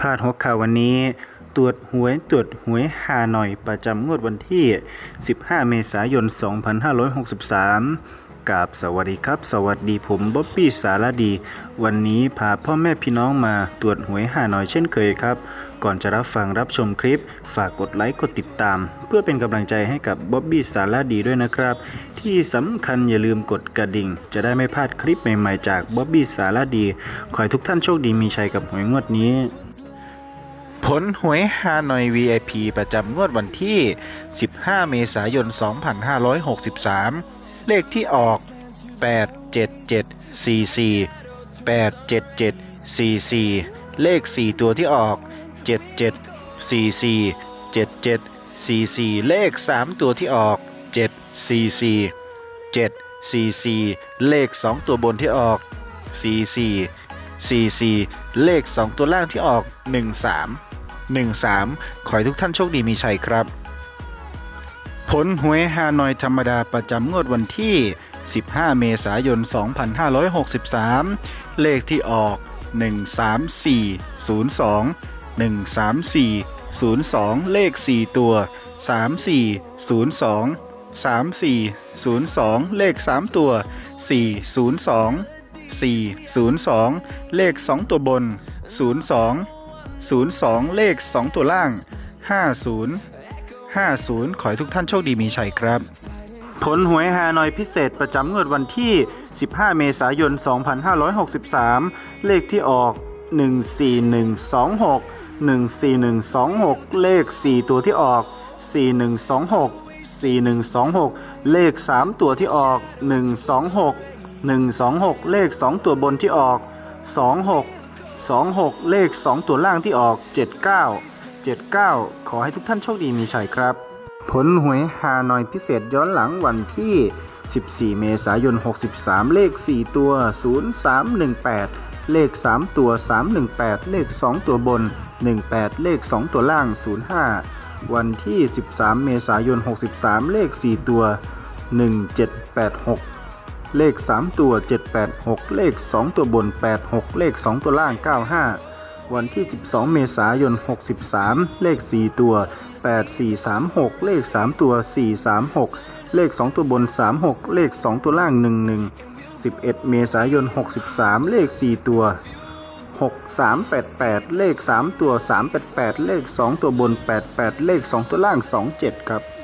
พาดหัวข่าววันนี้ ตรวจหวยตรวจหวยฮานอยประจำงวดวันที่ 15 เมษายน 2563 กับสวัสดีครับ สวัสดีผมบ๊อบบี้สารดี วันนี้พาพ่อแม่พี่น้องมาตรวจหวยฮานอยเช่นเคยครับ ก่อนจะรับฟังรับชมคลิป ฝากกดไลค์กดติดตาม เพื่อเป็นกำลังใจให้กับบ๊อบบี้สารดีด้วยนะครับ ที่สำคัญอย่าลืมกดกระดิ่ง จะได้ไม่พลาดคลิปใหม่ๆจากบ๊อบบี้สารดี ขอให้ทุกท่านโชคดีมีชัยกับหวยงวดนี้ ผลหวยฮานอย VIP ประจำงวดวันที่ 15 เมษายน 2563 เลขที่ออก 87744 87744 เลข 4 ตัวที่ออก 7744 7744 เลข 3 ตัวที่ออก 744 744 เลข 2 ตัวบนที่ออก 44 44 เลข 2 ตัวล่างที่ออก 13 13 ขอให้ทุกท่านโชคดีมีชัยครับ ผลหวยฮานอยธรรมดาประจำงวดวันที่ 15 เมษายน 2563 เลขที่ออก 13402 13402 เลข 4 ตัว 3402 3402 เลข 3 ตัว 402 402 เลข 2 ตัวบน 02 02 เลข 2 ตัวล่าง 50 50 ขอให้ทุกท่านโชคดีมีชัยครับ ผลหวยฮานอยพิเศษประจำงวดวันที่ 15 เมษายน 2563 เลขที่ออก 14126 14126 เลข 4 ตัวที่ออก 4126 4126 เลข 3 ตัวที่ออก 126 126 เลข 2 ตัวบนที่ออก 26 26 เลข 2 ตัวล่างที่ออก 79 79 ขอให้ทุกท่านโชคดีมีชัยครับ ผลหวยฮานอยพิเศษย้อนหลังวันที่ 14 เมษายน 63 เลข 4 ตัว 0318 เลข 3 ตัว 318 เลข 2 ตัวบน 18 เลข 2 ตัวล่าง 05 วันที่ 13 เมษายน 63 เลข 4 ตัว 1786 เลข 3 ตัว 786 เลข 2 ตัวบน 86 เลข 2 ตัวล่าง 95 วันที่ 12 เมษายน 63 เลข 4 ตัว 8436 เลข 3 ตัว 436 เลข 2 ตัวบน 36 เลข 2 ตัวล่าง 11 11 เมษายน 63 เลข 4 ตัว 6388 เลข 3 ตัว 388 เลข 2 ตัวบน 88 เลข 2 ตัวล่าง 27 ครับ